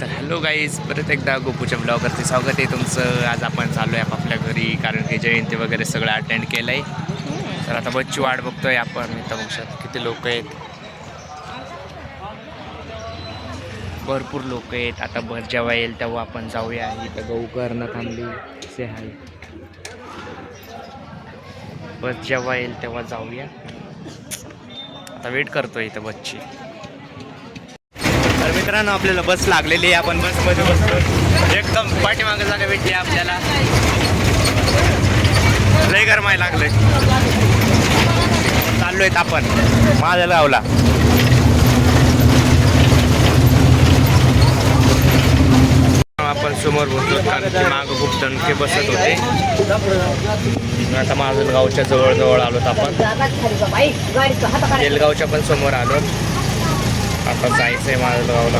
तर hello guys परत एकदा गोपूच्या ब्लॉगवरती स्वागत आहे. तुमचं आज आपण चाललो आहे आपापल्या घरी कारण की जयंती वगैरे सगळं अटेंड केलं आहे तर आता बच्ची वाट बघतोय आपण. इथं शकतो किती लोक आहेत. भरपूर लोक आहेत. आता भर जेव्हा येईल तेव्हा आपण जाऊया. इथं गहू करणं थांबली. असे आहे बस जेव्हा येईल तेव्हा जाऊया. आता वेट करतोय इथं बसची मित्रांनो आपल्याला बस लागलेली आहे. आपण बसमध्ये बसतो एकदम पाठीमागे जागा भेटली आपल्याला. लय गरमाय लागलंय. चाललोय आपण. गावला. आपण समोर बसलो. कारण की मागं खूप दणके बसत होते. आता गावच्या जवळ जवळ आलोत आपण. बेलगावच्या पण समोर आलो आता जायचंय माजलगावला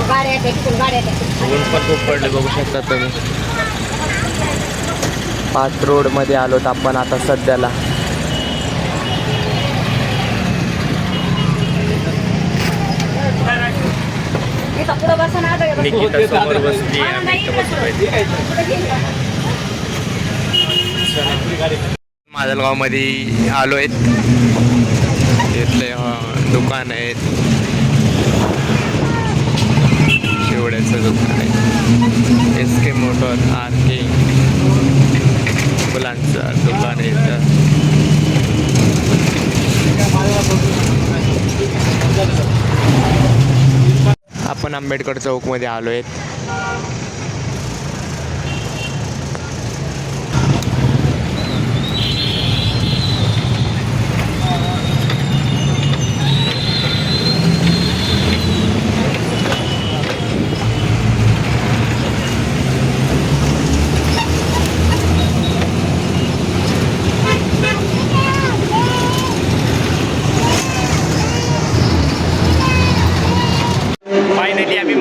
ऊन पण खूप पडले बघू शकता तुम्ही. पाच रोडमध्ये आलोत आपण आता सध्याला. निकिता समोर बसली माजलगावमध्ये आलो आहेत इथले दुकान आहेत. शिवड्याचं दुकान आहे? S K motor R K फुलांचं दुकान आहे इथं आपण आंबेडकर चौकमध्ये आलो आहेत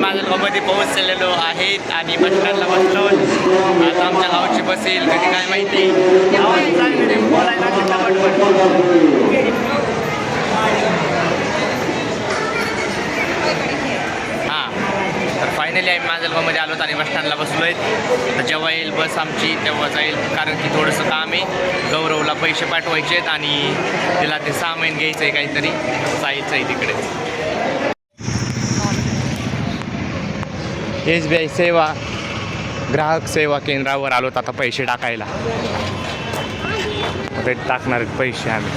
माजलगावमध्ये पोहोचलेलो आहेत आणि बसस्टँडला बसलो. आता आमच्या गावची बस येईल कधी काय माहिती? हां तर फायनली आम्ही माजलगावमध्ये आलो आणि बसस्टँडला बसलो आहेत तर जेव्हा येईल बस आमची तेव्हा जाईल कारण की थोडंसं काम आहे. गौरवला पैसे पाठवायचे आहेत आणि तिला ते सामान घ्यायचं आहे काहीतरी. जायचं आहे तिकडे. एस बी आय सेवा ग्राहक सेवा केंद्रावर आलोत आता पैसे टाकायला. ते टाकणार पैसे आम्ही.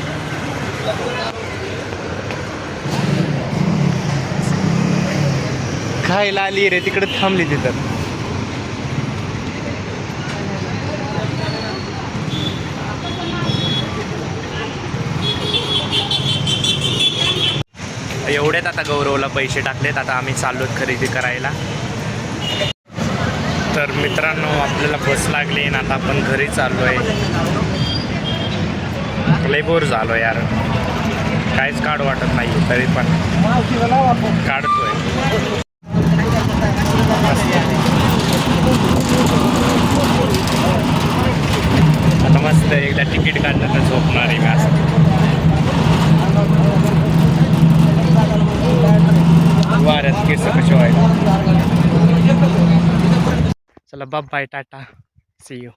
खायला आली रे तिकडे थांबली तिथं. एवढ्यात आता गौरवला पैसे टाकलेत आता आम्ही चाललो खरेदी करायला. तर मित्रांनो आपल्याला बस लागली आणि आता आपण घरी चाललो आहे लेबोर झालो यार. काहीच काढ वाटत नाही तरी पण. काढतोय. आता मस्त एकदा तिकीट काढलं तर झोपणार आहे मी असं. वाऱ्यात केस कसे व्हायला? चला बाय टाटा सी यू